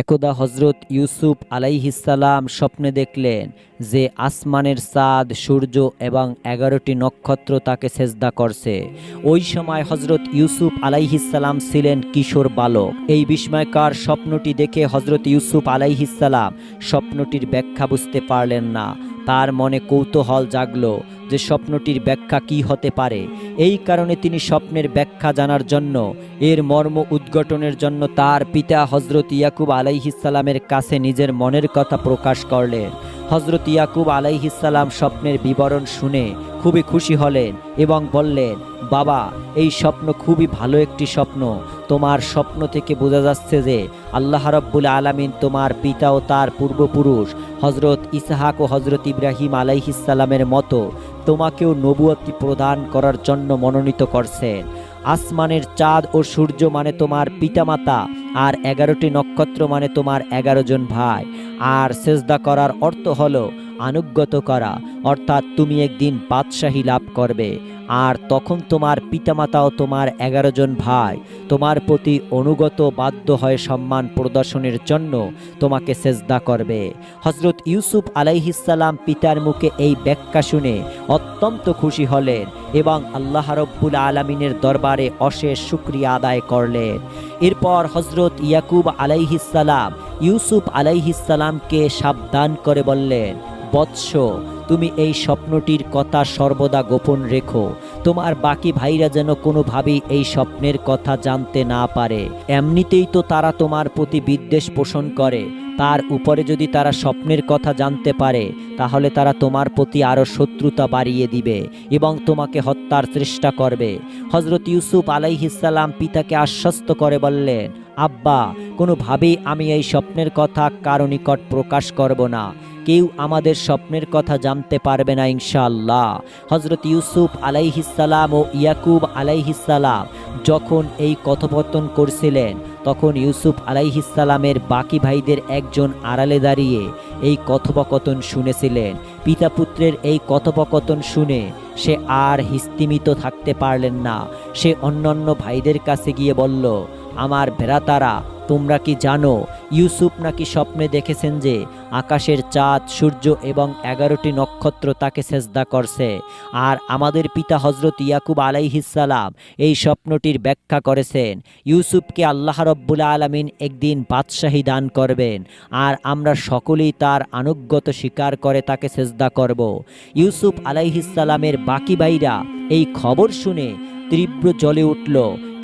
একদা হজরত ইউসুফ আলাইহিসাল্লাম স্বপ্নে দেখলেন যে আসমানের চাঁদ, সূর্য এবং এগারোটি নক্ষত্র তাকে সেজদা করছে। ওই সময় হজরত ইউসুফ আলাইহিসাল্লাম ছিলেন কিশোর বালক। এই বিস্ময়কার স্বপ্নটি দেখে হজরত ইউসুফ আলাইহিসাল্লাম স্বপ্নটির ব্যাখ্যা বুঝতে পারলেন না। তার মনে কৌতূহল জাগলো। যে স্বপ্নটির ব্যাখ্যা কি হতে পারে। এই কারণে তিনি স্বপ্নের ব্যাখ্যা জানার জন্য, এর মর্ম উদ্ঘটনের জন্য তার পিতা হজরত ইয়াকুব আলাইহিসাল্লামের কাছে নিজের মনের কথা প্রকাশ করলেন। হজরত ইয়াকুব আলাইহিসাল্লাম স্বপ্নের বিবরণ শুনে খুবই খুশি হলেন এবং বললেন, বাবা, এই স্বপ্ন খুবই ভালো একটি স্বপ্ন। তোমার স্বপ্ন থেকে বোঝা যাচ্ছে যে আল্লাহ রব্বুল আলামিন তোমার পিতা ও তার পূর্বপুরুষ হজরত ইসাহাক ও হজরত ইব্রাহিম আলাইহিসাল্লামের মতো তোমাকেও নবুয়তি প্রদান করার জন্য মনোনীত করছেন আসমানের চাঁদ ও সূর্য মানে তোমার পিতামাতা, আর এগারোটি নক্ষত্র মানে তোমার এগারো জন ভাই। আর সেজদা করার অর্থ হলো আনুগত করা, অর্থাৎ তুমি একদিন বাদশাহী লাভ করবে। আর তখন তোমার পিতামাতাও তোমার এগারো জন ভাই তোমার প্রতি অনুগত বাধ্য হয়ে সম্মান প্রদর্শনের জন্য তোমাকে সেজদা করবে। হজরত ইউসুফ আলাইহিসাল্লাম পিতার মুখে এই ব্যাখ্যা শুনে অত্যন্ত খুশি হলেন এবং আল্লাহ রব্বুল আলমিনের দরবারে অশেষ শুক্রিয়া আদায় করলেন। এরপর হজরত ইয়াকুব আলাইহিসাল্লাম ইউসুফ আলাইহিসাল্লামকে সাবধান করে বললেন, বৎস তুমি এই স্বপ্নটির কথা সর্বদা গোপন রেখো। তোমার বাকি ভাইরা যেন কোনোভাবেই এই স্বপ্নের কথা জানতে না পারে। এমনিতেই তো তারা তোমার প্রতি বিদ্বেষ পোষণ করে। তার উপরে যদি তারা স্বপ্নের কথা জানতে পারে, তাহলে তারা তোমার প্রতি আরও শত্রুতা বাড়িয়ে দিবে এবং তোমাকে হত্যার চেষ্টা করবে। হজরত ইউসুফ আলাইহিসাল্লাম পিতাকে আশ্বস্ত করে বললেন, আব্বা, কোনোভাবেই আমি এই স্বপ্নের কথা কারও নিকট প্রকাশ করব না। কেউ আমাদের স্বপ্নের কথা জানতে পারবে না ইনশাল্লাহ হজরত ইউসুফ আলাইহিসাল্লাম ও ইয়াকুব আলাইহিসাল্লাম যখন এই কথোপকথন করছিলেন, তখন ইউসুফ আলাইহিসাল্লামের বাকি ভাইদের একজন আড়ালে দাঁড়িয়ে এই কথোপকথন শুনেছিলেন। পিতা পুত্রের এই কথোপকথন শুনে সে আর হিস্তিমিত থাকতে পারলেন না। সে অন্যান্য ভাইদের কাছে গিয়ে বলল, আমার ভেড়াতারা, তোমরা কি জানো, ইউসুফ নাকি স্বপ্নে দেখেছেন যে আকাশের চাঁদ, সূর্য এবং এগারোটি নক্ষত্র তাকে সেজদা করছে। আর আমাদের পিতা হজরত ইয়াকুব আলাইহিসাল্লাম এই স্বপ্নটির ব্যাখ্যা করেছেন, ইউসুফকে আল্লাহ রব্বুল আলমিন একদিন বাদশাহী দান করবেন, আর আমরা সকলেই তার আনুগত স্বীকার করে তাকে সেজদা করব। ইউসুফ আলাইহিসাল্লামের বাকি ভাইরা এই খবর শুনে তীব্র জ্বলে উঠল,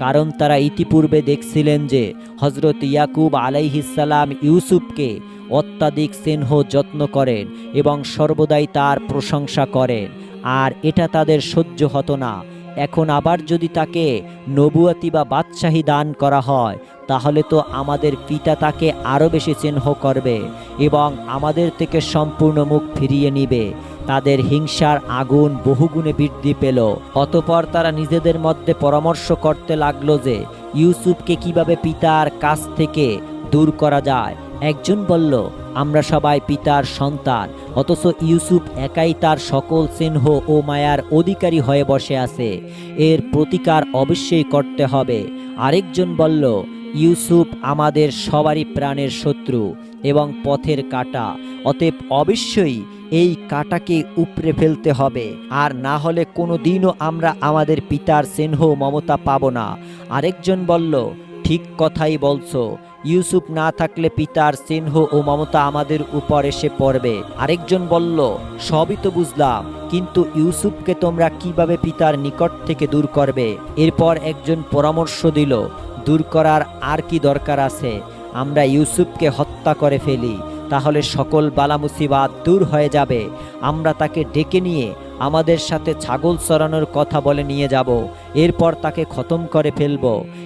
কারণ তারা ইতিপূর্বে দেখছিলেন যে হজরত ইয়াকুব আলাইহিসাল্লাম ইউসুফকে অত্যাধিক স্নেহ যত্ন করেন এবং সর্বদাই তার প্রশংসা করেন। আর এটা তাদের সহ্য হতো না। এখন আবার যদি তাকে নবুয়াতি বা বাদশাহী দান করা হয়, তাহলে তো আমাদের পিতা তাকে আরও বেশি চিহ্ন করবে এবং আমাদের থেকে সম্পূর্ণ মুখ ফিরিয়ে নিবে। তাদের হিংসার আগুন বহুগুণে বৃদ্ধি পেল। অতপর তারা নিজেদের মধ্যে পরামর্শ করতে লাগল যে, ইউসুফকে কীভাবে পিতার কাছ থেকে দূর করা যায়। একজন বলল, আমরা সবাই পিতার সন্তান, অথচ ইউসুফ একাই তার সকল চিহ্ন ও মায়ার অধিকারী হয়ে বসে আছে। এর প্রতিকার অবশ্যই করতে হবে। আরেকজন বলল, ইউসুফ আমাদের সবারই প্রাণের শত্রু এবং পথের কাটা, অতএব অবশ্যই এই কাটাকে উপড়ে ফেলতে হবে। আর না হলে কোনো দিনও আমরা আমাদের পিতার স্নেহ মমতা পাব না। আরেকজন বলল, ঠিক কথাই বলছো। ইউসুফ না থাকলে পিতার স্নেহ ও মমতা আমাদের উপর এসে পড়বে। আরেকজন বলল, সবই তো বুঝলাম, কিন্তু ইউসুফকে তোমরা কীভাবে পিতার নিকট থেকে দূর করবে? এরপর একজন পরামর্শ দিল, দূর করার আর কি দরকার আছে? আমরা ইউসুফকে হত্যা করে ফেলি। তাহলে সকল বালা মুসিবাত দূর হয়ে যাবে। আমরা তাকে ডেকে নিয়ে আমাদের সাথে ছাগল চড়ানোর কথা বলে নিয়ে যাব। এরপর তাকে খতম করে ফেলব।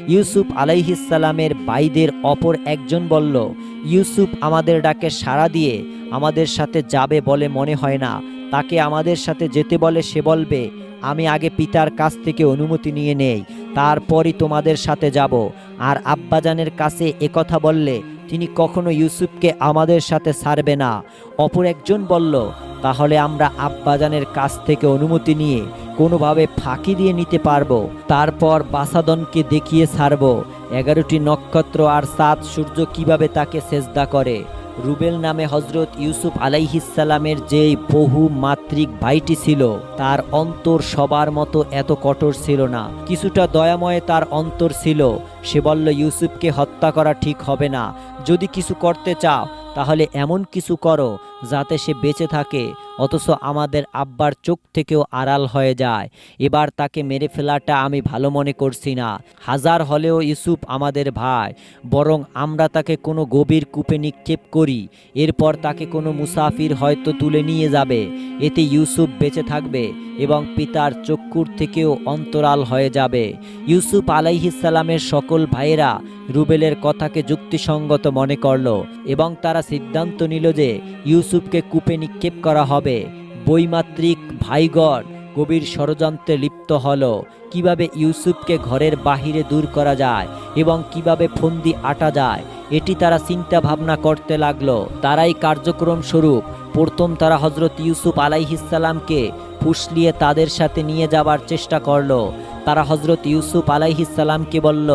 ইউসুফ আলাইহিসালামের বাইদের অপর একজন বলল, ইউসুফ আমাদের ডাকে সাড়া দিয়ে আমাদের সাথে যাবে বলে মনে হয় না। তাকে আমাদের সাথে যেতে বলে সে বলবে, আমি আগে পিতার কাছ থেকে অনুমতি নিয়ে নেই। তারপরই তোমাদের সাথে যাব। আর আব্বাজানের কাছে একথা বললে, তিনি কখনো ইউসুফকে আমাদের সাথে ছাড়বে না। অপর একজন বলল, তাহলে আমরা আব্বাজানের কাছ থেকে অনুমতি নিয়ে কোনোভাবে ফাঁকি দিয়ে নিতে পারব। তারপর বাসাদনকে দেখিয়ে ছাড়ব। এগারোটি নক্ষত্র আর সাত সূর্য কীভাবে তাকে সেজদা করে? রুবেল নামে হজরত ইউসুফ আলাইহিসালামের যেই বহু মাতৃক ভাইটি ছিল, তার অন্তর সবার মতো এত কঠোর ছিল না। কিছুটা দয়াময় তার অন্তর ছিল। সে বলল, ইউসুফকে হত্যা করা ঠিক হবে না। যদি কিছু করতে চাও, তাহলে এমন কিছু করো যাতে সে বেঁচে থাকে। অথচ আমাদের আব্বার চোখ থেকেও আড়াল হয়ে যায়। এবার তাকে মেরে ফেলাটা আমি ভালো মনে করছি না। হাজার হলেও ইউসুফ আমাদের ভাই, বরং আমরা তাকে কোনো গভীর কূপে নিক্ষেপ করি। এরপর তাকে কোনো মুসাফির হয়তো তুলে নিয়ে যাবে। এতে ইউসুফ বেঁচে থাকবে এবং পিতার চক্ষুর থেকেও অন্তরাল হয়ে যাবে। ইউসুফ আলাইহিসালামের সকল ভাইয়েরা রুবেলের কথাকে যুক্তিসঙ্গত মনে করল এবং তারা সিদ্ধান্ত নিল যে ইউসুফকে কূপে নিক্ষেপ করা হবে। বৈমাত্রিক ভাইগণ গভীর ষড়যন্ত্রে লিপ্ত হল। কীভাবে ইউসুফকে ঘরের বাহিরে দূর করা যায় এবং কীভাবে ফন্দি আটা যায় এটি তারা চিন্তা ভাবনা করতে লাগল। তারাই কার্যক্রম স্বরূপ। প্রথম তারা হজরত ইউসুফ আলাইহিসাল্লামকে ফুসলিয়ে তাদের সাথে নিয়ে যাবার চেষ্টা করল। তারা হজরত ইউসুফ আলাইহিসাল্লামকে বলল,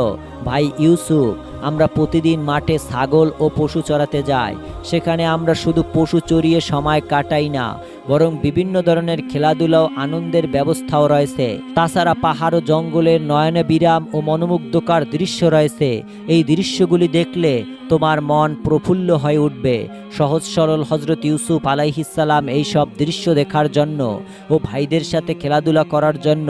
ভাই ইউসুফ, আমরা প্রতিদিন মাঠে ছাগল ও পশু চড়াতে যাই। সেখানে আমরা শুধু পশু চড়িয়ে সময় কাটাই না। বরং বিভিন্ন ধরনের খেলাধুলা ও আনন্দের ব্যবস্থাও রয়েছে। তাছাড়া পাহাড় ও জঙ্গলের নয়নে বিরাম ও মনোমুগ্ধকর দৃশ্য রয়েছে। এই দৃশ্যগুলি দেখলে তোমার মন প্রফুল্ল হয়ে উঠবে। সহজ সরল হজরত ইউসুফ আলাইহিসাল্লাম এই সব দৃশ্য দেখার জন্য ও ভাইদের সাথে খেলাধুলা করার জন্য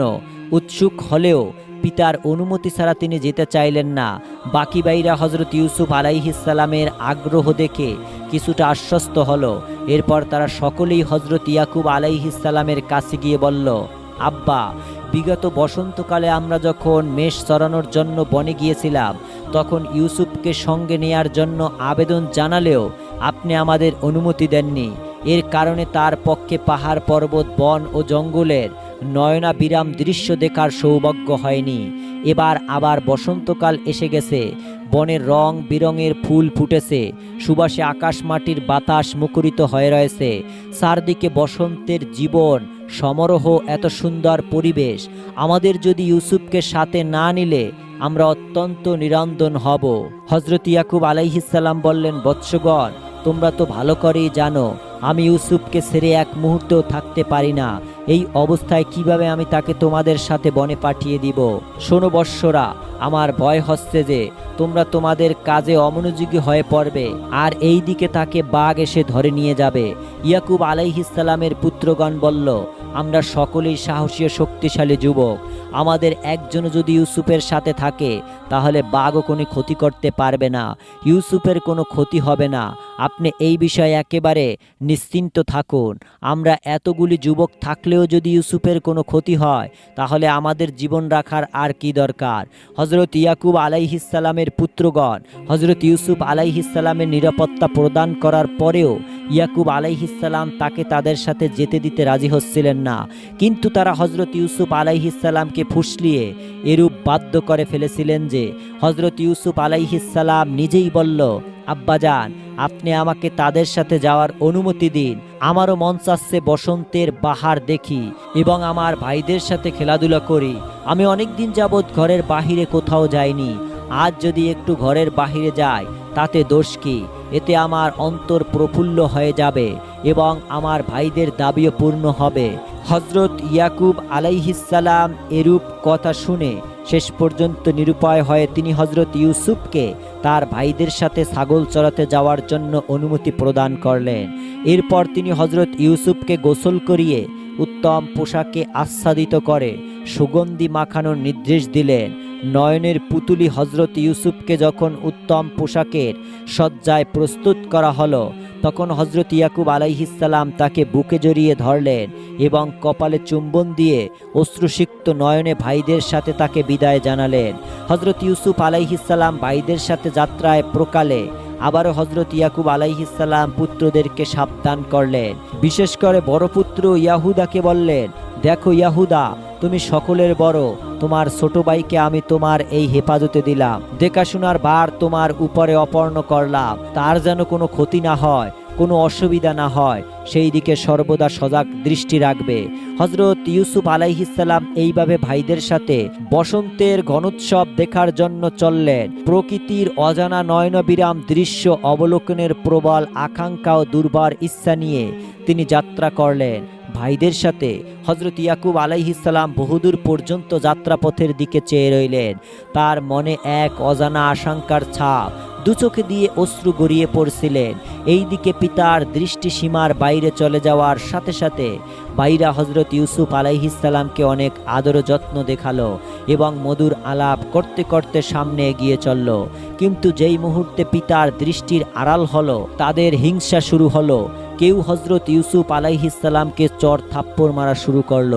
উৎসুক হলেও পিতার অনুমতি ছাড়া তিনি যেতে চাইলেন না। বাকি ভাইরা হজরত ইউসুফ আলাইহিসাল্লামের আগ্রহ দেখে কিছুটা আশ্বস্ত হলো। এরপর তারা সকলেই হজরত ইয়াকুব আলাইহিসাল্লামের কাছে গিয়ে বলল, আব্বা, বিগত বসন্তকালে আমরা যখন মেষ চড়ানোর জন্য বনে গিয়েছিলাম, তখন ইউসুফকে সঙ্গে নেয়ার জন্য আবেদন জানালেও আপনি আমাদের অনুমতি দেননি। এর কারণে তার পক্ষে পাহাড় পর্বত, বন ও জঙ্গলের নয়না বিরাম দৃশ্য দেখার সৌভাগ্য হয়নি। এবার আবার বসন্তকাল এসে গেছে। বনের রং বিরঙের ফুল ফুটেছে। সুবাসে আকাশ মাটির বাতাস মুখরিত হয়ে রয়েছে। চারদিকে বসন্তের জীবন, সমারোহ এত সুন্দর পরিবেশ। আমাদের যদি ইউসুফকে সাথে না নিলে, আমরা অত্যন্ত নিরন্দন হব। হজরত ইয়াকুব আলাইহিসাল্লাম বললেন, বৎসগণ, তোমরা তো ভালো করেই জানো আমি ইউসুফকে ছেড়ে এক মুহূর্তেও থাকতে পারি না। এই অবস্থায় কীভাবে আমি তাকে তোমাদের সাথে বনে পাঠিয়ে দিব? শোনো বৎসরা, আমার ভয় হচ্ছে যে তোমরা তোমাদের কাজে অমনোযোগী হয়ে পড়বে আর এই দিকে তাকে বাঘ এসে ধরে নিয়ে যাবে। ইয়াকুব আলাইহিসালামের পুত্রগণ বলল আমরা সকলেই সাহসী ও শক্তিশালী যুবক। আমাদের একজন যদি ইউসুফের সাথে থাকে, তাহলে বাঘও কোনো ক্ষতি করতে পারবে না। ইউসুফের কোনো ক্ষতি হবে না। আপনি এই বিষয়ে একেবারে নিশ্চিন্ত থাকুন। আমরা এতগুলি যুবক থাকলেও যদি ইউসুফের কোনো ক্ষতি হয়, তাহলে আমাদের জীবন রাখার আর কি দরকার? হজরত ইয়াকুব আলাইহিসালামের পুত্রগণ হজরত ইউসুফ আলাইহিসালামের নিরাপত্তা প্রদান করার পরেও ইয়াকুব আলাইহিসাল্লাম তাকে তাদের সাথে যেতে দিতে রাজি হচ্ছিলেন না। কিন্তু তারা হজরত ইউসুফ আলাইহিসাল্লামকে ফুসলিয়ে এরূপ বাধ্য করে ফেলেছিলেন যে হজরত ইউসুফ আলাইহিসাল্লাম নিজেই বলল আব্বাজান আপনি আমাকে তাদের সাথে যাওয়ার অনুমতি দিন। আমারও মন চাচ্ছে বসন্তের বাহার দেখি এবং আমার ভাইদের সাথে খেলাধুলা করি। আমি অনেক দিন যাবৎ ঘরের বাহিরে কোথাও যাইনি। আজ যদি একটু ঘরের বাহিরে যাই, তাতে দোষ কি? এতে আমার অন্তর প্রফুল্ল হয়ে যাবে এবং আমার ভাইদের দাবিও পূর্ণ হবে। হজরত ইয়াকুব আলাইহিসাল্লাম এরূপ কথা শুনে শেষ পর্যন্ত নিরুপায় হয়ে তিনি হজরত ইউসুফকে তার ভাইদের সাথে ছাগল চড়াতে যাওয়ার জন্য অনুমতি প্রদান করলেন। এরপর তিনি হজরত ইউসুফকে গোসল করিয়ে উত্তম পোশাকে আচ্ছাদিত করে সুগন্ধি মাখানোর নির্দেশ দিলেন। নয়নের পুতুলি হজরত ইউসুফকে যখন উত্তম পোশাকের সজ্জায় প্রস্তুত করা হলো, তখন হজরত ইয়াকুব আলাইহিসাল্লাম তাকে বুকে জড়িয়ে ধরলেন এবং কপালে চুম্বন দিয়ে অশ্রুসিক্ত নয়নে ভাইদের সাথে তাকে বিদায় জানালেন। হজরত ইউসুফ আলাইহিসাল্লাম ভাইদের সাথে যাত্রায় প্রকালে আবারও হজরত ইয়াকুব আলাইহিসাল্লাম পুত্রদেরকে সাবধান করলেন। বিশেষ করে বড় পুত্র ইয়াহুদাকে বললেন, দেখো ইয়াহুদা, তুমি সকলের বড়, তোমার ছোট ভাইকে আমি তোমার এই হেফাজতে দিলাম। দেখাশোনার ভার তোমার উপরে অপর্ণ করলাম, তার যেন কোনো ক্ষতি না হয়। কোনো অসুবিধা না হয়, সেই দিকে সর্বদা সজাগ দৃষ্টি রাখবে। হজরত ইউসুফ আলাইহিসাল্লাম এইভাবে ভাইদের সাথে বসন্তের গণোৎসব দেখার জন্য চললেন। প্রকৃতির অজানা নয়নবিরাম দৃশ্য অবলোকনের প্রবল আকাঙ্ক্ষা ও দুর্বার ইচ্ছা নিয়ে তিনি যাত্রা করলেন। ভাইদের সাথে হজরত ইয়াকুব আলাইহিসাল্লাম বহুদূর পর্যন্ত যাত্রাপথের দিকে চেয়ে রইলেন। তার মনে এক অজানা আশঙ্কার ছাপ দুচোখে দিয়ে অশ্রু গড়িয়ে পড়ছিলেন। এই দিকে পিতার দৃষ্টি সীমার বাইরে চলে যাওয়ার সাথে সাথে বাইরা হজরত ইউসুফ আলাইহিসাল্লামকে অনেক আদর যত্ন দেখাল এবং মধুর আলাপ করতে করতে সামনে এগিয়ে চলল। কিন্তু যেই মুহূর্তে পিতার দৃষ্টির আড়াল হলো, তাদের হিংসা শুরু হলো। কেউ হজরত ইউসুফ আলাইহিসাল্লামকে চর থাপ্পড় মারা শুরু করল।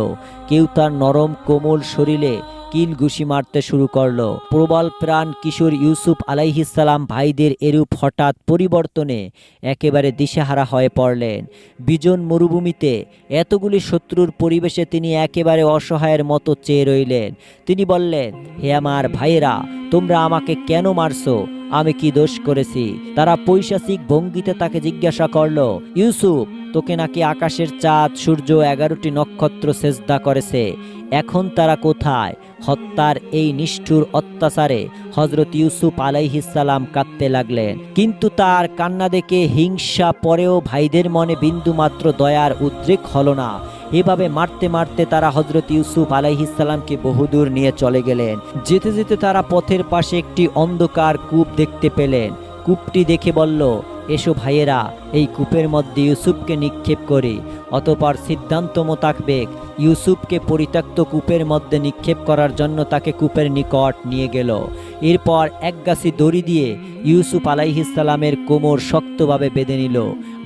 কেউ তার নরম কোমল শরীরে কিল ঘুষি মারতে শুরু করল। প্রবল প্রাণ কিশোর ইউসুফ আলাইহিসাল্লাম ভাইদের এরূপ হঠাৎ পরিবর্তনে একেবারে দিশেহারা হয়ে পড়লেন। বিজন মরুভূমিতে এতগুলি শত্রুর পরিবেশে তিনি একেবারে অসহায়ের মতো চেয়ে রইলেন। তিনি বললেন, হে আমার ভাইয়েরা, তোমরা আমাকে কেন মারছো? আমি কি দোষ করেছি? তারা পৈশাচিক ভঙ্গিতে তাকে জিজ্ঞাসা করল, ইউসুফ, তোকে নাকি আকাশের চাঁদ, সূর্য, এগারোটি নক্ষত্র সেজদা করেছে। এখন তারা কোথায়? হত্যার এই নিষ্ঠুর অত্যাচারে হজরত ইউসুফ আলাইহিসাল্লাম কাঁদতে লাগলেন। কিন্তু তার কান্না দেখে হিংসা পরেও ভাইদের মনে বিন্দুমাত্র দয়ার উদ্রেক হল না। এভাবে মারতে মারতে তারা হজরত ইউসুফ আলাইহিসাল্লামকে বহুদূর নিয়ে চলে গেলেন। যেতে যেতে তারা পথের পাশে একটি অন্ধকার কূপ দেখতে পেলেন। কূপটি দেখে বলল, এসো ভাইয়েরা, এই কূপের মধ্যে ইউসুফকে নিক্ষেপ করি। অতপর সিদ্ধান্ত মোতাকবেক ইউসুফকে পরিত্যক্ত কূপের মধ্যে নিক্ষেপ করার জন্য তাকে কূপের নিকট নিয়ে গেল। এরপর একগাছি দড়ি দিয়ে ইউসুফ আলাইহিসালামের কোমর শক্তভাবে বেঁধে নিল।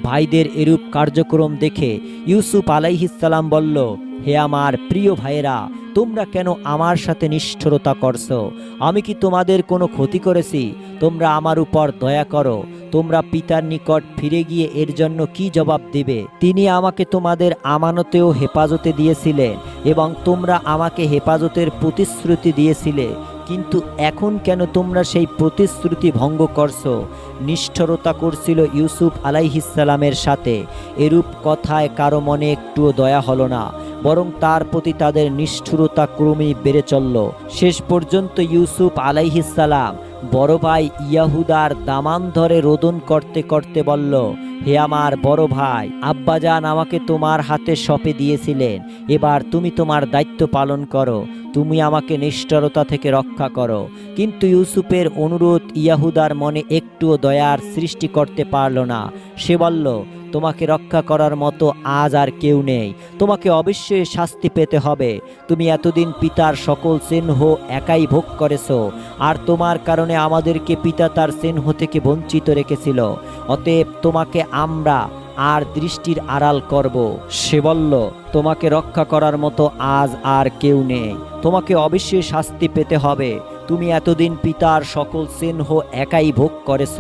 ভাইদের এরূপ কার্যক্রম দেখে ইউসুফ আলাইহিসালাম বলল হে আমার প্রিয় ভাইয়েরা, তোমরা কেন আমার সাথে নিষ্ঠুরতা করছ? আমি কি তোমাদের কোনো ক্ষতি করেছি? তোমরা আমার উপর দয়া করো। তোমরা পিতার নিকট ফিরে গিয়ে এর জন্য কি জবাব দিবে? তিনি আমাকে তোমাদের আমানতেও হেফাজতে দিয়েছিলেন এবং তোমরা আমাকে হেফাজতের প্রতিশ্রুতি দিয়েছিলে। কিন্তু এখন কেন তোমরা সেই প্রতিশ্রুতি ভঙ্গ করছ? নিষ্ঠুরতা করছিল ইউসুফ আলাইহিসালামের সাথে। এরূপ কথায় কারও মনে একটুও দয়া হলো না। বরং তার প্রতি তাদের নিষ্ঠুরতা ক্রমেই বেড়ে চলল। শেষ পর্যন্ত ইউসুফ আলাইহিসালাম বড় ভাই ইয়াহুদার দামান ধরে রোদন করতে করতে বলল, হে আমার বড় ভাই, আব্বাজান আমাকে তোমার হাতে সপে দিয়েছিলেন। এবার তুমি তোমার দায়িত্ব পালন করো, তুমি আমাকে নিষ্ঠুরতা থেকে রক্ষা করো। কিন্তু ইউসুফের অনুরোধ ইয়াহুদার মনে একটুও দয়ার সৃষ্টি করতে পারল না। সে বলল তোমাকে রক্ষা করার মতো আজ আর কেউ নেই। তোমাকে অবশ্যই শাস্তি পেতে হবে। তুমি এতদিন পিতার সকল চিহ্ন একাই ভোগ করেছ, আর তোমার কারণে আমাদেরকে পিতা তার চিহ্ন থেকে বঞ্চিত রেখেছিল। অতএব তোমাকে আমরা আর দৃষ্টির আড়াল করব। সে বলল, তোমাকে রক্ষা করার মতো আজ আর কেউ নেই। তোমাকে অবশ্যই শাস্তি পেতে হবে। তুমি এতদিন পিতার সকল চিহ্ন একাই ভোগ করেছ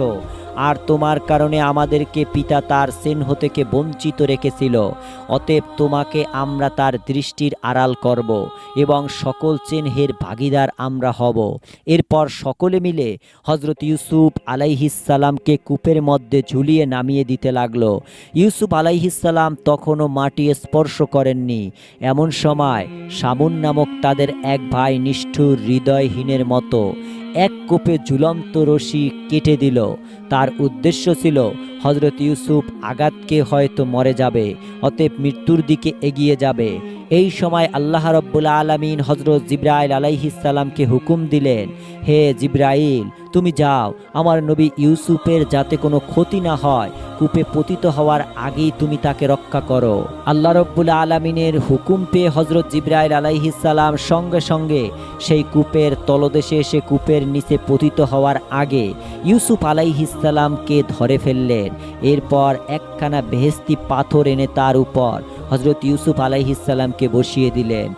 আর তোমার কারণে আমাদেরকে পিতা তার চিহ্ন থেকে বঞ্চিত রেখেছিল। অতএব তোমাকে আমরা তার দৃষ্টির আড়াল করব এবং সকল চিহ্নের ভাগিদার আমরা হব। এরপর সকলে মিলে হজরত ইউসুফ আলাইহিসাল্লামকে কূপের মধ্যে ঝুলিয়ে নামিয়ে দিতে লাগল। ইউসুফ আলাইহিসাল্লাম তখনও মাটি স্পর্শ করেননি। এমন সময় সাবুন নামক তাদের এক ভাই নিষ্ঠুর হৃদয়হীনের মতো এক কোপে ঝুলন্ত রশি কেটে দিল। তার উদ্দেশ্য ছিল হজরত ইউসুফ আঘাতকে হয়তো মরে যাবে, অতএব মৃত্যুর দিকে এগিয়ে যাবে। এই সময় আল্লাহ রব্বুল আলমিন হজরত জিব্রাইল আলাইহিসাল্লামকে হুকুম দিলেন, হে জিব্রাইল তুমি যাও। আমার নবী ইউসুফের যাতে কোনো ক্ষতি না হয়, কূপে পতিত হওয়ার আগেই তুমি তাকে রক্ষা করো। আল্লাহ রব্বুল আলমিনের হুকুম পেয়ে হজরত জিব্রাইল আলাইহিসাল্লাম সঙ্গে সঙ্গে সেই কূপের তলদেশে এসে কূপের নিচে পতিত হওয়ার আগে ইউসুফ আলাইহিসাল্লামকে ধরে ফেললেন। এরপর একখানা বেহেস্তি পাথর এনে তার উপর হজরত ইউসুফ আলাইহিসাল্লামকে বসিয়ে দিলেন।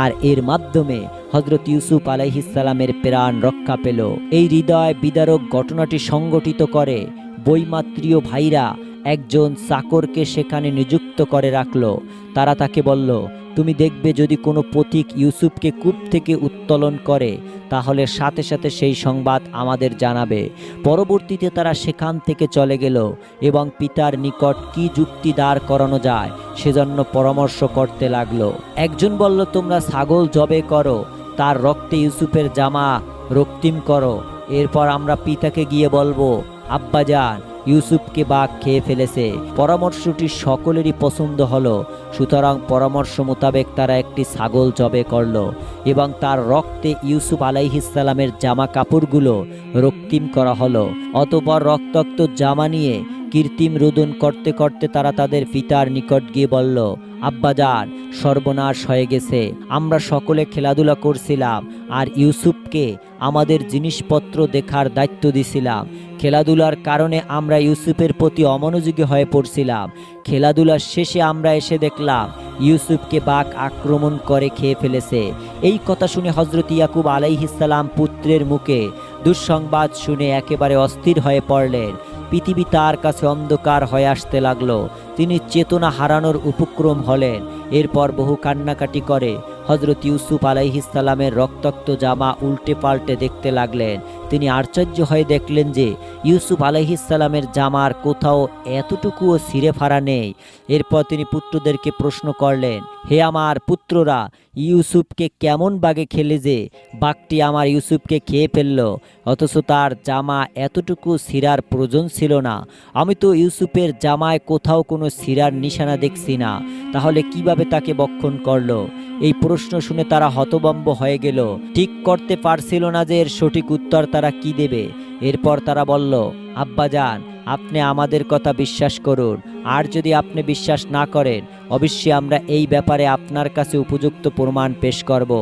আর এর মাধ্যমে হজরত ইউসুফ আলাইহিসাল্লামের প্রাণ রক্ষা পেল। এই হৃদয় বিদারক ঘটনাটি সংগঠিত করে। বৈমাত্রীয় ভাইরা একজন চাকরকে সেখানে নিযুক্ত করে রাখল। তারা তাকে বলল, তুমি দেখবে যদি কোনো পথিক ইউসুফকে কূপ থেকে উত্তোলন করে, তাহলে সাথে সাথে সেই সংবাদ আমাদের জানাবে। পরবর্তীতে তারা সেখান থেকে চলে গেল এবং পিতার নিকট কি যুক্তি দাঁড় করানো যায় সেজন্য পরামর্শ করতে লাগল। একজন বলল, তোমরা ছাগল জবে করো। তার রক্তে ইউসুফের জামা রক্তিম করো। এরপর আমরা পিতাকে গিয়ে বলব আব্বাজান ইউসুফকে বাঘ খেয়ে ফেলেছে। পরামর্শটি সকলেরই পছন্দ হলো। সুতরাং পরামর্শ মোতাবেক তারা একটি ছাগল জবে করল এবং তার রক্তে ইউসুফ আলাইহিসালামের জামা কাপড়গুলো রক্তিম করা হলো। অতপর রক্তাক্ত জামা নিয়ে কৃত্রিম রোদন করতে করতে তারা তাদের পিতার নিকট গিয়ে বলল আব্বাজান সর্বনাশ হয়ে গেছে। আমরা সকলে খেলাধুলা করছিলাম আর ইউসুফকে আমাদের জিনিসপত্র দেখার দায়িত্ব দিছিলাম। খেলাধুলার কারণে আমরা ইউসুফের প্রতি অমনোযোগী হয়ে পড়ছিলাম। খেলাধুলার শেষে আমরা এসে দেখলাম, ইউসুফকে বাঘ আক্রমণ করে খেয়ে ফেলেছে। এই কথা শুনে হজরত ইয়াকুব আলাইহিসাল্লাম পুত্রের মুখে দুঃসংবাদ শুনে একেবারে অস্থির হয়ে পড়লেন। পৃথিবী তার কাছে অন্ধকার হয়ে আসতে লাগল। তিনি চেতনা হারানোর উপক্রম হলেন। এরপর বহু কান্নাকাটি করে। হজরত ইউসুফ আলাইহিসাল্লামের রক্তাক্ত জামা উল্টে পাল্টে দেখতে লাগলেন। তিনি আশ্চর্য হয়ে দেখলেন যে, ইউসুফ আলাইহিসাল্লামের জামার কোথাও এতটুকুও ছিঁড়ে ফাড়া নেই। এরপর তিনি পুত্রদেরকে প্রশ্ন করলেন হে আমার পুত্ররা, ইউসুফকে কেমন বাগে খেলে যে বাঘটি আমার ইউসুফকে খেয়ে ফেলল, অথচ তার জামা এতটুকু ছিঁড়ার প্রয়োজন ছিল না। আমি তো ইউসুফের জামায় কোথাও কোনো ছিঁড়ার নিশানা দেখছি না, তাহলে কীভাবে তাকে বক্ষণ করল? এই প্রশ্ন শুনে তারা হতবম্ব হয়ে গেল। ঠিক করতে পারছিল না যে এর সঠিক উত্তর তারা কি দেবে। এরপর তারা বলল, আব্বাজান, আপনি আমাদের কথা বিশ্বাস করুন। আর যদি আপনি বিশ্বাস না করেন অবশ্যই আমরা এই ব্যাপারে আপনার কাছে উপযুক্ত প্রমাণ পেশ করব।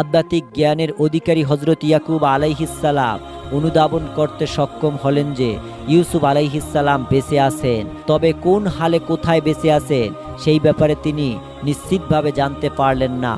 আধ্যাত্মিক জ্ঞানের অধিকারী হজরত ইয়াকুব আলাইহিসালাম অনুধাবন করতে সক্ষম হলেন যে ইউসুফ আলাইহিসাল্লাম বেঁচে আছেন। তবে কোন হালে কোথায় বেঁচে আছেন, সেই ব্যাপারে তিনি নিশ্চিতভাবে জানতে পারলেন না।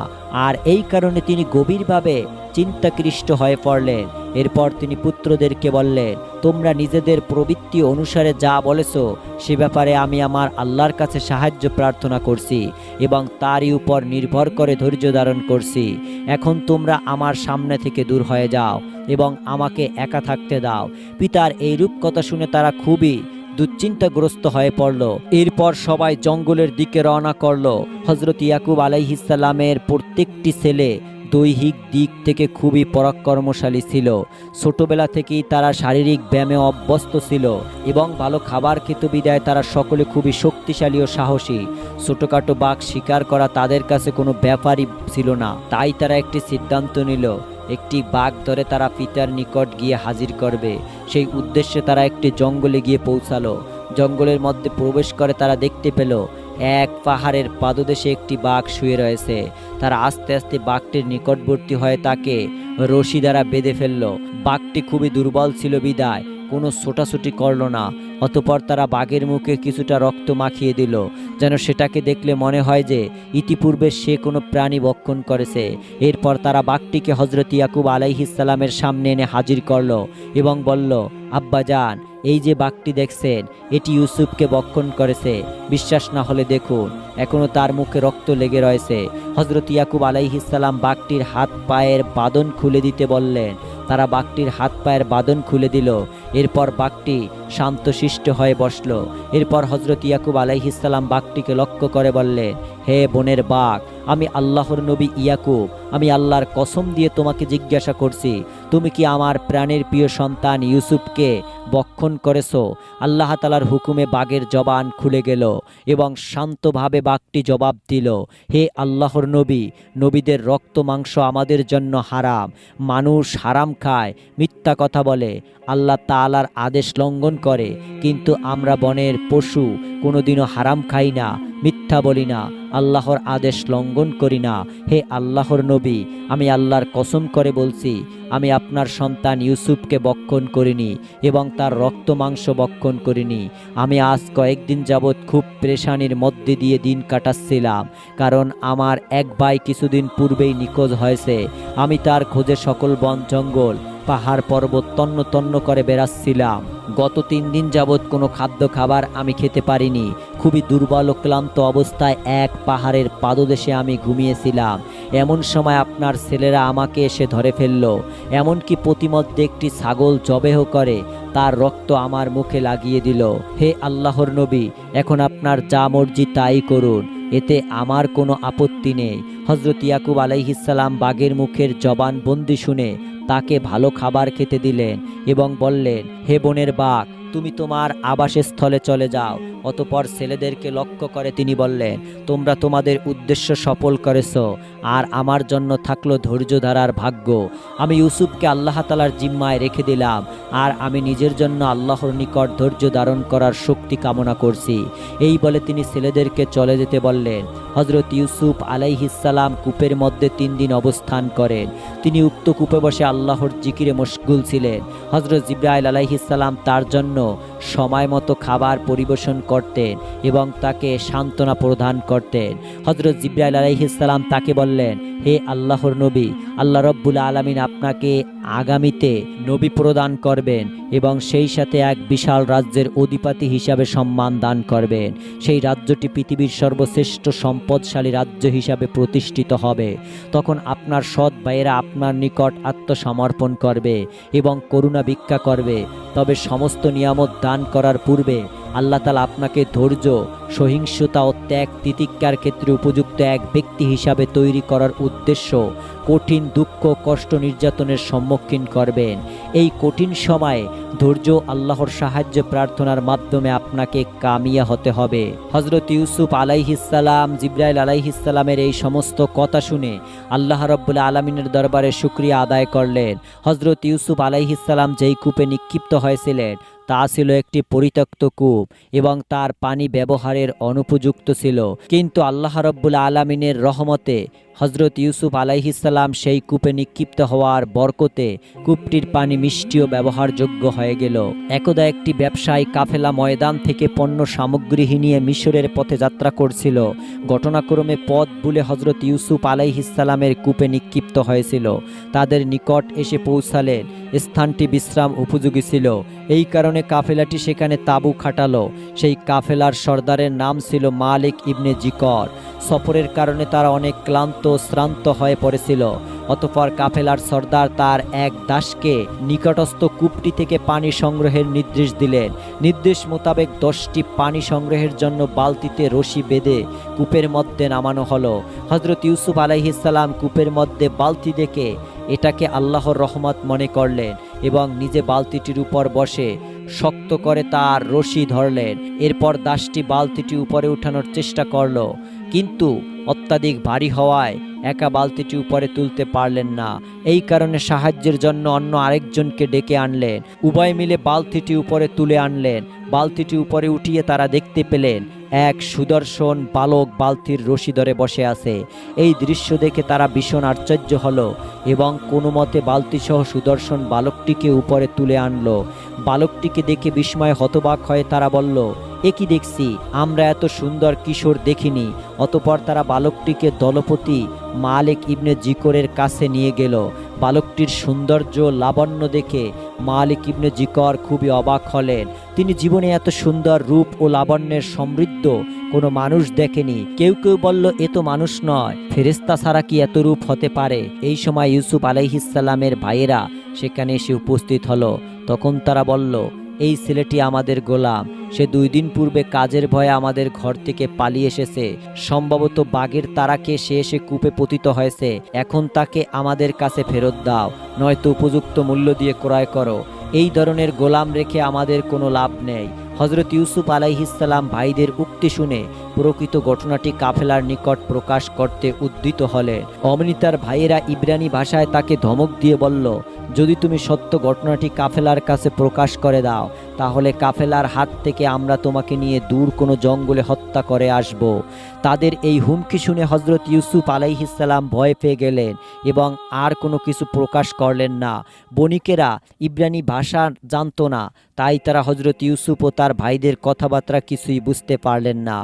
আর এই কারণে তিনি গভীরভাবে চিন্তাকৃষ্ট হয়ে পড়লেন। এরপর তিনি পুত্রদেরকে বললেন, তোমরা নিজেদের প্রবৃত্তি অনুসারে যা বলেছ, সে ব্যাপারে আমি আমার আল্লাহর কাছে সাহায্য প্রার্থনা করছি এবং তারই উপর নির্ভর করে ধৈর্য ধারণ করছি। এখন তোমরা আমার সামনে থেকে দূর হয়ে যাও এবং আমাকে একা থাকতে দাও। পিতার এই রূপ কথা শুনে তারা খুবই দুশ্চিন্তাগ্রস্ত হয়ে পড়ল। এরপর সবাই জঙ্গলের দিকে রওনা করল। হজরত ইয়াকুব আলাইহিসাল্লামের প্রত্যেকটি ছেলে দৈহিক দিক থেকে খুবই পরাক্রমশালী ছিল। ছোটবেলা থেকেই তারা শারীরিক ব্যায়ামে অভ্যস্ত ছিল এবং ভালো খাবার খেতে বিদায় তারা সকলে খুবই শক্তিশালী ও সাহসী। ছোটোখাটো বাঘ শিকার করা তাদের কাছে কোনো ব্যাপারই ছিল না। তাই তারা একটি সিদ্ধান্ত নিল, একটি বাঘ ধরে তারা পিতার নিকট গিয়ে হাজির করবে। সেই উদ্দেশ্যে তারা একটি জঙ্গলে গিয়ে পৌঁছালো। জঙ্গলের মধ্যে প্রবেশ করে তারা দেখতে পেল এক পাহাড়ের পাদদেশে একটি বাঘ শুয়ে রয়েছে। তারা আস্তে আস্তে বাঘটির নিকটবর্তী হয়ে তাকে রশি দ্বারা বেঁধে ফেলল। বাঘটি খুবই দুর্বল ছিল বিদায়, কোনো ছোটাছুটি করল না। অতপর তারা বাঘের মুখে কিছুটা রক্ত মাখিয়ে দিল, যেন সেটাকে দেখলে মনে হয় যে ইতিপূর্বে সে কোনো প্রাণী বক্ষণ করেছে। এরপর তারা বাঘটিকে হজরত ইয়াকুব আলাইহিসালামের সামনে এনে হাজির করল এবং বলল আব্বাজান এই যে বাঘটি দেখছেন, এটি ইউসুফকে বক্ষণ করেছে। বিশ্বাস না হলে দেখুন এখনও তার মুখে রক্ত লেগে রয়েছে। হজরত ইয়াকুব আলাইহিসাল্লাম বাঘটির হাত পায়ের বাদন খুলে দিতে বললেন। তারা বাঘটির হাত পায়ের বাদন খুলে দিল। এরপর বাঘটি শান্তশিষ্ট হয়ে বসল। এরপর হজরত ইয়াকুব আলাইহিসাল্লাম বাঘটিকে লক্ষ্য করে বললেন হে বোনের বাঘ, আমি আল্লাহর নবী ইয়াকুব, আমি আল্লাহর কসম দিয়ে তোমাকে জিজ্ঞাসা করছি, তুমি কি আমার প্রাণের প্রিয় সন্তান ইউসুফকে বক্ষণ করেছ? আল্লাহ তালার হুকুমে বাঘের জবান খুলে গেল এবং শান্তভাবে বাঘটি জবাব দিল, হে আল্লাহর নবী, নবীদের রক্ত মাংস আমাদের জন্য হারাম, মানুষ হারাম খায়, মিথ্যা কথা বলে, আল্লাহ তালার আদেশ লঙ্ঘন করে, কিন্তু আমরা বনের পশু কোনোদিনও হারাম খাই না, মিথ্যা বলি না, আল্লাহর আদেশ লঙ্ঘন করি না। হে আল্লাহর নবী, আমি আল্লাহর কসম করে বলছি, আমি আপনার সন্তান ইউসুফকে বক্ষণ করিনি এবং তার রক্ত মাংস বক্ষণ করিনি। আমি আজ কয়েকদিন যাবৎ খুব প্রেশানির মধ্যে দিয়ে দিন কাটাচ্ছিলাম, কারণ আমার এক ভাই কিছুদিন পূর্বেই নিখোঁজ হয়েছে। আমি তার খোঁজে সকল বন জঙ্গল পাহাড় পর্বত তন্ন তন্ন করে বেড়াচ্ছিলাম। গত তিন দিন যাবৎ কোনো খাদ্য খাবার আমি খেতে পারিনি। খুবই দুর্বল ও ক্লান্ত অবস্থায় এক পাহাড়ের পাদদেশে আমি ঘুমিয়েছিলাম। এমন সময় আপনার ছেলেরা আমাকে এসে ধরে ফেলল। এমনকি প্রতিমধ্যে একটি ছাগল জবেহ করে, তার রক্ত আমার মুখে লাগিয়ে দিল। হে আল্লাহর নবী, এখন আপনার যা মর্জি তাই করুন। এতে আমার কোনো আপত্তি নেই। হজরত ইয়াকুব আলাইহিসাল্লাম বাঘের মুখের জবান বন্দি শুনে তাকে ভালো খাবার খেতে দিলেন এবং বললেন, হে বনের বাঘ, তুমি তোমার আবাসস্থলে চলে যাও। অতপর ছেলেদেরকে লক্ষ্য করে তিনি বললেন, তোমরা তোমাদের উদ্দেশ্য সফল করেছ, আর আমার জন্য থাকল ধৈর্য ধারার ভাগ্য। আমি ইউসুফকে আল্লাহ তালার জিম্মায় রেখে দিলাম, আর আমি নিজের জন্য আল্লাহর নিকট ধৈর্য ধারণ করার শক্তি কামনা করছি। এই বলে তিনি ছেলেদেরকে চলে যেতে বললেন। হজরত ইউসুফ আলাইহিসাল্লাম কূপের মধ্যে তিন দিন অবস্থান করেন। তিনি উক্ত কূপে বসে আল্লাহর জিকিরে মশগুল ছিলেন। হজরত জিব্রাইল আলাইহিসাল্লাম তার জন্য সময় মতো খাবার পরিবেশন করতেন এবং তাকে সান্ত্বনা প্রদান করতেন। হজরত জিব্রাইল আলাইহিসাল্লাম তাকে বললেন হে আল্লাহর নবী, আল্লাহ রব্বুল আলমিন আপনাকে আগামীতে নবী প্রদান করবেন এবং সেই সাথে এক বিশাল রাজ্যের অধিপতি হিসাবে সম্মান দান করবেন। সেই রাজ্যটি পৃথিবীর সর্বশ্রেষ্ঠ সম্পদশালী রাজ্য হিসাবে প্রতিষ্ঠিত হবে। তখন আপনার সৎ ভাইয়েরা আপনার নিকট আত্মসমর্পণ করবে এবং করুণা ভিক্ষা করবে। তবে সমস্ত নিয়ামত দান করার পূর্বে আল্লাহ তালা আপনাকে ধৈর্য, সহিংসতা ও ত্যাগ তিতিক্ষার ক্ষেত্রে উপযুক্ত এক ব্যক্তি হিসাবে তৈরি করার উদ্দেশ্য কঠিন দুঃখ, কষ্ট নির্যাতনের সম্মুখীন করবেন। এই কঠিন সময়ে ধৈর্য, আল্লাহর সাহায্য প্রার্থনার মাধ্যমে আপনাকে কামিয়া হতে হবে। হজরত ইউসুফ আলাইহিসাল্লাম জিব্রাইল আলাইহিসাল্লামের এই সমস্ত কথা শুনে আল্লাহ রব্বুল আলমিনের দরবারে শুক্রিয়া আদায় করলেন। হজরত ইউসুফ আলাইহিসাল্লাম যেই কূপে নিক্ষিপ্ত হয়েছিলেন, তা ছিল একটি পরিত্যক্ত কূপ এবং তার পানি ব্যবহারের অনুপযুক্ত ছিল। কিন্তু আল্লাহ রব্বুল আলমিনের রহমতে হজরত ইউসুফ আলাইহিসাল্লাম সেই কূপে নিক্ষিপ্ত হওয়ার বরকতে কূপটির পানি মিষ্টিও ব্যবহারযোগ্য হয়ে গেল। একদা একটি ব্যবসায়ী কাফেলা ময়দান থেকে পণ্য সামগ্রী নিয়ে মিশরের পথে যাত্রা করছিল। ঘটনাক্রমে পথ বুলে হজরত ইউসুফ আলাইহিসাল্লামের কূপে নিক্ষিপ্ত হয়েছিল। তাদের নিকট এসে পৌঁছালেন। স্থানটি বিশ্রাম উপযোগী ছিল। এই কারণে কাফেলাটি সেখানে তাঁবু খাটালো। সেই কাফেলার সর্দারের নাম ছিল মালিক ইবনে জিকর। সফরের কারণে তারা অনেক ক্লান্ত শ্রান্ত হয়ে পড়েছিল। অতপর কাফেলার সর্দার তার এক দাসকে নিকটস্থ কূপটি থেকে পানি সংগ্রহের নির্দেশ দিলেন। নির্দেশ মোতাবেক দশটি পানি সংগ্রহের জন্য বালতিতে রশি বেঁধে কূপের মধ্যে নামানো হলো। হজরত ইউসুফ আলাইহিসাল্লাম কূপের মধ্যে বালতি দেখে এটাকে আল্লাহর রহমত মনে করলেন এবং নিজে বালতিটির উপর বসে শক্ত করে তার রশি ধরলেন। এরপর দাসটি বালতিটি উপরে উঠানোর চেষ্টা করল। কিন্তু অত্যাধিক ভারী হওয়ায় একা বালতিটি উপরে তুলতে পারলেন না। এই কারণে সাহায্যের জন্য অন্য আরেকজনকে ডেকে আনলেন। উভয় মিলে বালতিটি উপরে তুলে আনলেন। বালতিটি উপরে উঠিয়ে তারা দেখতে পেলেন। এক সুদর্শন বালক বালতির রশি ধরে বসে আছে। এই দৃশ্য দেখে তারা ভীষণ আশ্চর্য হলো এবং কোনো মতে বালতিসহ সুদর্শন বালকটিকে উপরে তুলে আনলো। বালকটিকে দেখে বিস্ময় হতবাক হয়ে তারা বলল, এ কি দেখছি? আমরা এত সুন্দর কিশোর দেখিনি। অতপর তারা বালকটিকে দলপতি মালিক ইবনে জিকরের কাছে নিয়ে গেল। বালকটির সৌন্দর্য লাবণ্য দেখে মালিক ইবনে জিকর খুবই অবাক হলেন। তিনি জীবনে এত সুন্দর রূপ ও লাবণ্যের সমৃদ্ধ কোনো মানুষ দেখেনি। কেউ কেউ বলল, এ তো মানুষ নয়। ফেরেস্তা ছাড়া কি এত রূপ হতে পারে? এই সময় ইউসুফ আলাইহিসাল্লামের ভাইয়েরা সেখানে এসে উপস্থিত হলো। তখন তারা বলল এই ছেলেটি আমাদের গোলাম। সে দুই দিন পূর্বে কাজের ভয়ে আমাদের ঘর থেকে পালিয়ে এসেছে। সম্ভবত বাঘের তারাকে সে এসে কূপে পতিত হয়েছে। এখন তাকে আমাদের কাছে ফেরত দাও, নয়তো উপযুক্ত মূল্য দিয়ে ক্রয় করো। এই ধরনের গোলাম রেখে আমাদের কোনো লাভ নেই। হজরত ইউসুফ আলাইহিসাল্লাম ভাইদের উক্তি শুনে প্রকৃত ঘটনাটি কাফেলার নিকট প্রকাশ করতে উদ্যত হলে। অমনি তার ভাইয়েরা ইব্রানি ভাষায় তাকে ধমক দিয়ে বলল, যদি তুমি সত্য ঘটনাটি কাফেলার কাছে প্রকাশ করে দাও, তাহলে কাফেলার হাত থেকে আমরা তোমাকে নিয়ে দূর কোনো জঙ্গলে হত্যা করে আসব। তাদের এই হুমকি শুনে হজরত ইউসুফ আলাইহিসাল্লাম ভয় পেয়ে গেলেন এবং আর কোনো কিছু প্রকাশ করলেন না। বণিকেরা ইব্রানি ভাষা জানতো না, তাই তারা হজরত ইউসুফ ও তার ভাইদের কথাবার্তা কিছুই বুঝতে পারলেন না।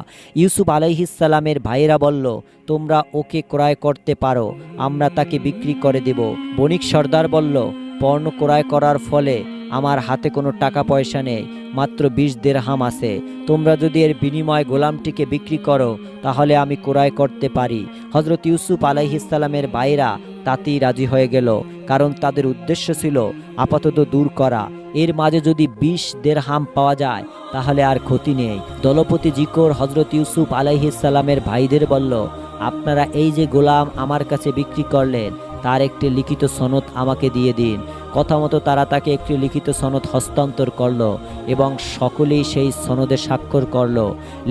ইউসুফ আলাইহিসালামের ভাইয়েরা বলল, তোমরা ওকে ক্রয় করতে পারো, আমরা তাকে বিক্রি করে দেব। বণিক সর্দার বলল পণ্য ক্রয় করার ফলে আমার হাতে কোনো টাকা পয়সা নেই, মাত্র বিশ দেড়হাম আছে। তোমরা যদি এর বিনিময়ে গোলামটিকে বিক্রি করো, তাহলে আমি ক্রয় করতে পারি। হজরত ইউসুফ আলাইহিসালামের বাইরা তাতেই রাজি হয়ে গেল, কারণ তাদের উদ্দেশ্য ছিল আপাতত দূর করা। এর মাঝে যদি বিশ দেড়হাম পাওয়া যায়, তাহলে আর ক্ষতি নেই। দলপতি জিকর হজরত ইউসুফ আলাইহিসালামের ভাইদের বলল, আপনারা এই যে গোলাম আমার কাছে বিক্রি করলেন তার একটি লিখিত সনদ আমাকে দিয়ে দিন। কথা মতো তারা তাকে একটি লিখিত সনদ হস্তান্তর করল এবং সকলেই সেই সনদে স্বাক্ষর করল।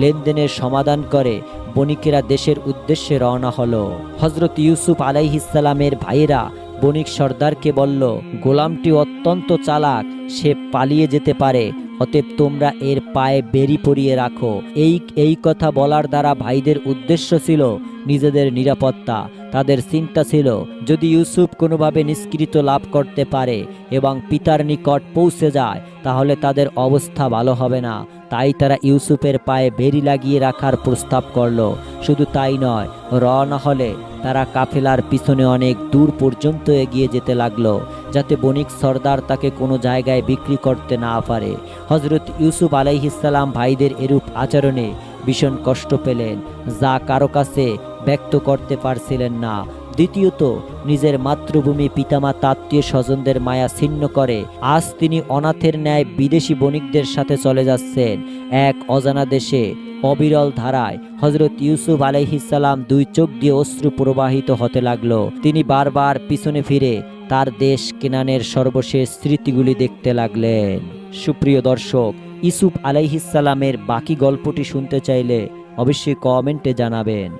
লেনদেনের সমাধান করে বণিকেরা দেশের উদ্দেশ্যে রওনা হলো। হজরত ইউসুফ আলাইহিসালামের ভাইয়েরা বণিক সর্দারকে বলল, গোলামটি অত্যন্ত চালাক, সে পালিয়ে যেতে পারে, অতএব তোমরা এর পায়ে বেরি পরিয়ে রাখো। এই এই কথা বলার দ্বারা ভাইদের উদ্দেশ্য ছিল নিজেদের নিরাপত্তা। তাদের চিন্তা ছিল, যদি ইউসুফ কোনোভাবে নিষ্কৃত লাভ করতে পারে এবং পিতার নিকট পৌঁছে যায়, তাহলে তাদের অবস্থা ভালো হবে না। তাই তারা ইউসুফের পায়ে বেরি লাগিয়ে রাখার প্রস্তাব করল। শুধু তাই নয়, রওনা হলে তারা কাফেলার পিছনে অনেক দূর পর্যন্ত এগিয়ে যেতে লাগল, যাতে বণিক সর্দার তাকে কোনো জায়গায় বিক্রি করতে না পারে। হজরত ইউসুফ আলাইহিসাল্লাম ভাইদের এরূপ আচরণে ভীষণ কষ্ট পেলেন। যা কারও কাছে ব্যক্ত করতে পারছিলেন না। দ্বিতীয়ত, নিজের মাতৃভূমি পিতামাতা আত্মীয় স্বজনদের মায়া ছিন্ন করে। আজ তিনি অনাথের ন্যায় বিদেশি বণিকদের সাথে চলে যাচ্ছেন। এক অজানা দেশে, অবিরল ধারায় হজরত ইউসুফ আলাইহিসাল্লাম দুই চোখ দিয়ে অশ্রু প্রবাহিত হতে লাগল। তিনি বারবার পিছনে ফিরে তার দেশ কেনানের সর্বশেষ স্মৃতিগুলি দেখতে লাগলেন। সুপ্রিয় দর্শক ইসুফ আলাইহিসাল্লামের বাকি গল্পটি শুনতে চাইলে অবশ্যই কমেন্টে জানাবেন।